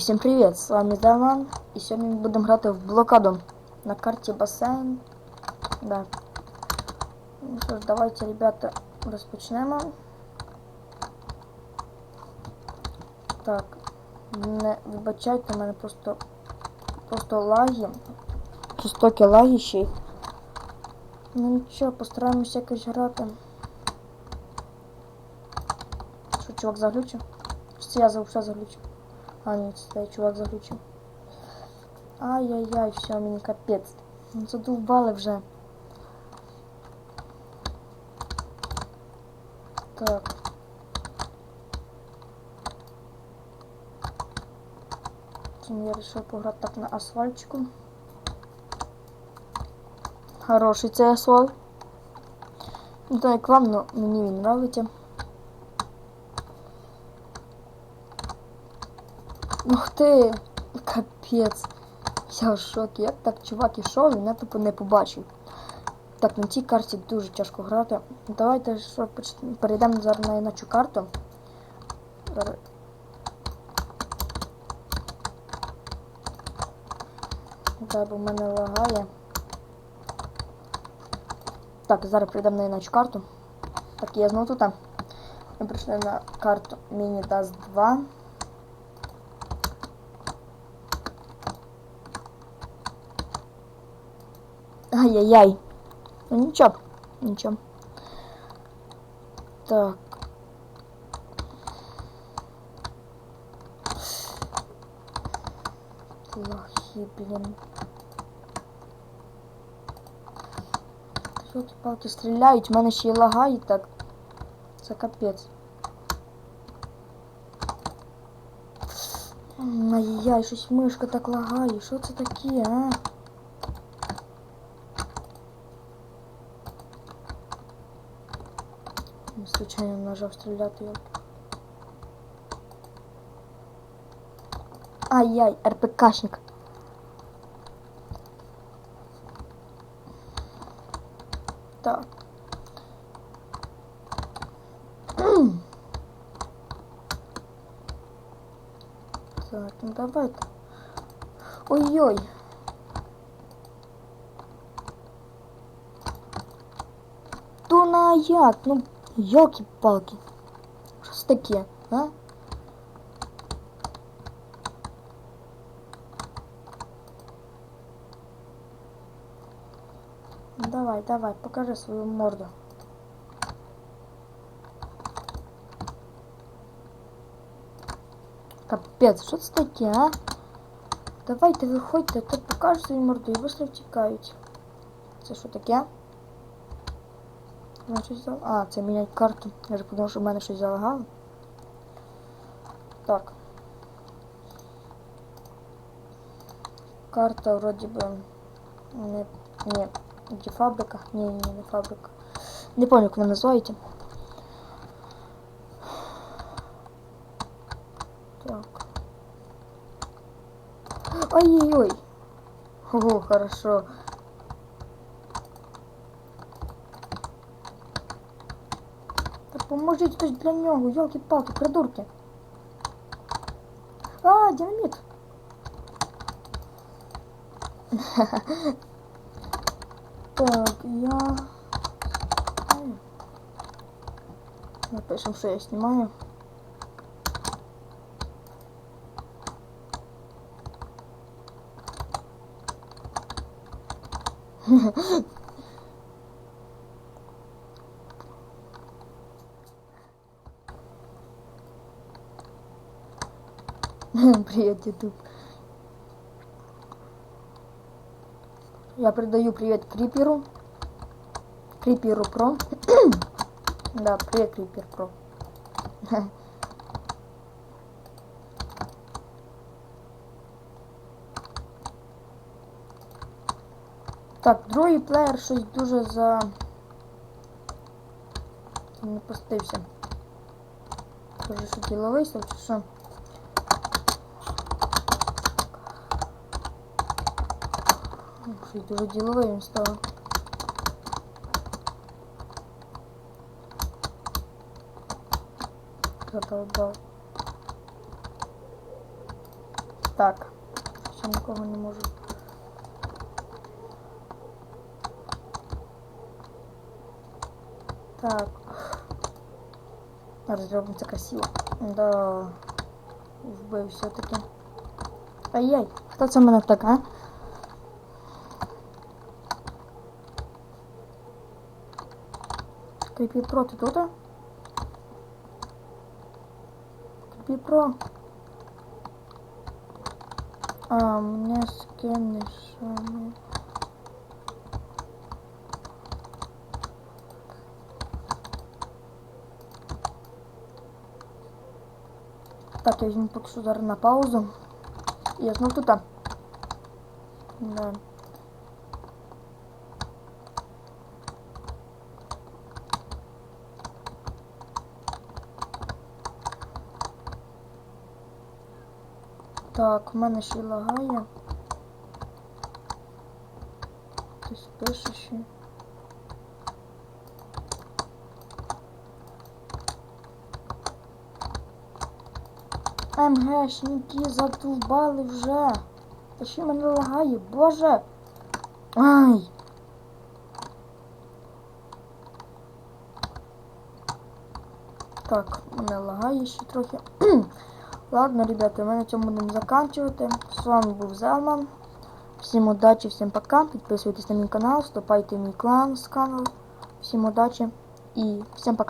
всім привіт! З вами Даман. І сьогодні ми будемо грати в блокаду на карті басейн. Да. Ну що ж, давайте, ребята, розпочнемо. Так. Не вибачайте, у мене просто просто лаги. Жорстокі лаги ще. й. Ну нічого, постараємося якось грати. Що, чувак заглючив? Чи це я за все заглючив? А, ні, це чувак заглючив. Ай-яй-яй, все, мені капець. Ну задовбали вже. Так. Чим я вирішив пограти так на асфальтчику. Хороший цей асфальт. Не знаю, як вам, но мені він нравиться. Ух ти! Капець. Я в шокі. Як так чувак ішов, він я тупо не побачив. Так, на цій карті дуже тяжко грати. Давайте що перейдемо зараз на іначу карту. Так, бо в мене лагає. Так, зараз перейдемо на іначу карту. Так, я знову тут. Ми прийшли на карту Mini Dust 2. Ай-яй-яй. Ну нічого, нічого. Так. Лохи, блін. Що ті палки стріляють, в мене ще й лагає так. Це капець. М, Ай-яй, щось мишка так лагає. Що це таке, а? Случайно нажав стріляти. його. Ай-яй, РПКшник. Так. Так, ну давайте. Ой-ой. То на? Ну, йоки-палки. Що це таке, а? Давай, давай, покажи свою морду. Капець, що це таке, а? Давайте виходьте, то покажи свою морду і быстро втікають. Це що таке? Я щось зал... А, це міняти карту. Я ж подумав, що в мене щось залагало. Так. Карта вроді би не... Ні. Де фабрика? Ні, ні, не фабрика. Не пам'ятаю, як вона називається. Так. Ой-ой-ой. Ого, хорошо. Поможіть хтось для нього, йолки-палки, придурки. А, динаміт. Так, я... Напишем, что я снимаю. Привет, YouTube. Я передаю привет Криперу. Криперу Про. да, привет, Крипер Про. Так, другий плеєр щось дуже за... Не пустився. Каже, що діловий чи що? Щось дуже діловий він став. Задолбал. Так. Ще нікого не можу. Так. Зараз зробимо це красиво. Да. Вбив все-таки. Ай-яй, хто це мене так, а? Кріпі про, ти тут? Кріпі про. А, мне скинешь. ами. Так, я візьму поки що зараз на паузу. Я знов тут. Да. Так, в мене ще лагає. Хтось пише ще. МГшники задовбали вже. Та ще мене лагає, боже. Ай. Так, мене лагає ще трохи. Ладно, ребята, ми на цьому будемо заканчувати. З вами був Зелман. Всім удачі, всім пока. Підписуйтесь на мій канал, вступайте в мій клан з каналу. Всім удачі і всім пока.